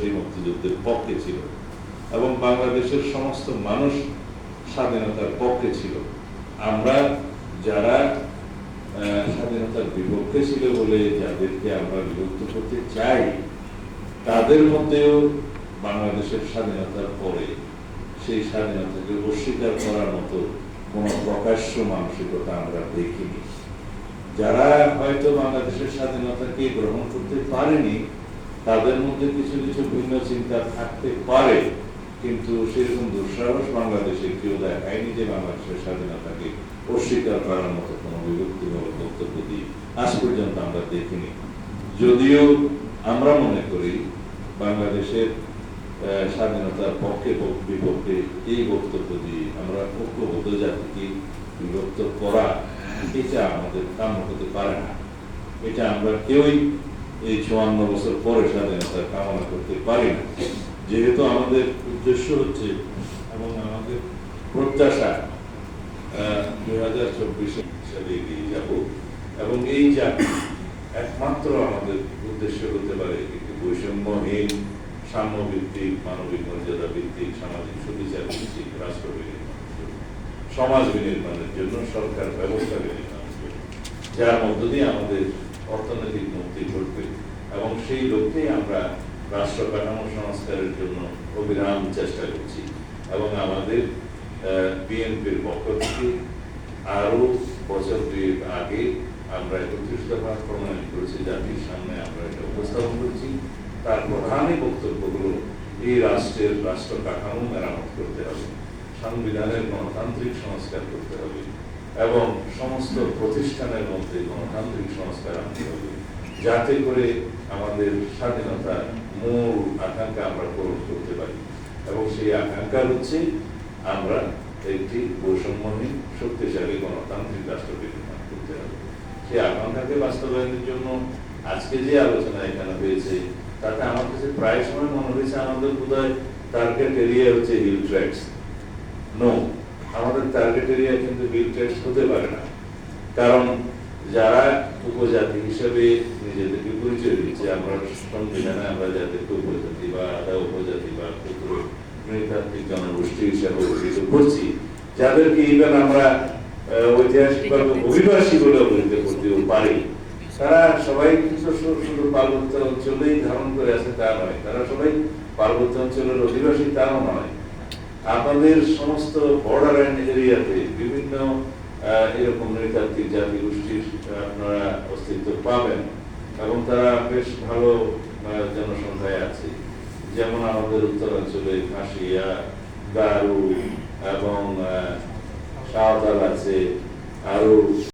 সেই মুক্তিযুদ্ধের পক্ষে ছিল এবং বাংলাদেশের সমস্ত মানুষ স্বাধীনতার পক্ষে ছিল। আমরা যারা স্বাধীনতার বিপক্ষে ছিল বলে যাদেরকে আমরা বিভক্ত করতে চাই, তাদের মধ্যেও বাংলাদেশের স্বাধীনতার পরে সেই স্বাধীনতাকে অস্বীকার করার মতো কোনো প্রকাশ্য মানসিকতা আমরা দেখিনি। যারা হয়তো বাংলাদেশের স্বাধীনতাকে গ্রহণ করতে পারেনি তাদের মধ্যে কিছু কিছু ভিন্ন চিন্তা থাকতে পারে, কিন্তু সেরকম দুঃসাহস বাংলাদেশে কেউ দেখায়নি যে বাংলাদেশের স্বাধীনতাকে অস্বীকার করার মতো কোনো বিভক্তিমূলক বক্তব্য দিয়ে। আজ পর্যন্ত আমরা দেখিনি। যদিও আমরা মনে করি বাংলাদেশের স্বাধীনতার পক্ষে বিপক্ষে এই বক্তব্য দিয়ে আমরা ঐক্যবদ্ধ জাতিকে বিভক্ত করা, এটা আমাদের কাম্য হতে পারে না। এটা আমরা কেউই এই চুয়ান্ন বছর পরে স্বাধীনতার কামনা করতে পারি না। যেহেতু আমাদের উদ্দেশ্য হচ্ছে এবং আমাদের প্রত্যাশা দুই হাজার চব্বিশে সালে যাব এবং এই জাতি একমাত্র আমাদের উদ্দেশ্য হতে পারে একটি বৈষম্যহীন, সাম্যভিত্তিক, মানবিক মর্যাদা ভিত্তিক, সামাজিক সুবিচার ভিত্তিক রাষ্ট্র বিনির্মাণের জন্য, সমাজ বিনির্মাণের জন্য সরকার ব্যবস্থা বিনির্মাণের জন্য। যার মধ্য দিয়ে আমাদের অর্থনৈতিক মুক্তি ঘটবে। এবং সেই লক্ষ্যেই আমরা রাষ্ট্র কাঠামো সংস্কারের জন্য অবিরাম চেষ্টা করছি। এবং আমাদের বিএনপির পক্ষ থেকে আরও বছর দুয়েক আগে আমরা একত্রিশ দফা প্রণয়ন করেছি, জাতির সামনে আমরা এটা উপস্থাপন করেছি। তার প্রধানই বক্তব্য হলো এই রাষ্ট্রের রাষ্ট্র কাঠামো মেরামত করতে হবে, সংবিধানের গণতান্ত্রিক সংস্কার করতে হবে। এবং সমস্ত প্রতিষ্ঠানের মধ্যে গণতান্ত্রিক সংস্কার আনতে হবে। যাতে করে আমাদের স্বাধীনতার মূল আকাঙ্ক্ষা আমরা পূরণ করতে পারি। এবং সেই আকাঙ্ক্ষা হচ্ছে আমরা একটি বৈষম্যহীন, শক্তিশালী গণতান্ত্রিক রাষ্ট্র নির্মাণ করতে হবে। সেই আকাঙ্ক্ষাকে বাস্তবায়নের জন্য আজকে যে আলোচনা এখানে হয়েছে, তাতে আমার কাছে প্রায় সময় মনে হয়েছে আমাদের বোধহয় টার্গেট এরিয়া হচ্ছে হিল ট্র্যাক্স নো আমাদের টার্গেট এরিয়া কিন্তু ট্র্যাক্স হতে পারে না। কারণ যারা উপজাতি হিসেবে নিজেদেরকে পরিচয় দিচ্ছে আমরা সংবিধানে আমরা যাদেরকে উপজাতি বা আধা উপজাতি বা ক্ষুদ্র নৃতাত্ত্বিক জনগোষ্ঠী হিসাবে অভিহিত করছি, যাদেরকে ইভেন আমরা ঐতিহাসিকভাবে অভিবাসী বলে অভিহিত করতেও পারি। তারা সবাই কিন্তু শুধু পার্বত্য অঞ্চলেই ধারণ করে আছে তা নয়। তারা সবাই পার্বত্য অঞ্চলের অধিবাসী তাও নয়। আপনাদের সমস্ত বর্ডার এরিয়াতে বিভিন্ন এরকম নৃতাত্ত্বিক জাতি গোষ্ঠীর আপনারা অস্তিত্ব পাবেন এবং তারা বেশ ভালো জনসংখ্যায় আছে। যেমন আমাদের উত্তরাঞ্চলে খাসিয়া দারু এবং সাঁওতাল আছে আরও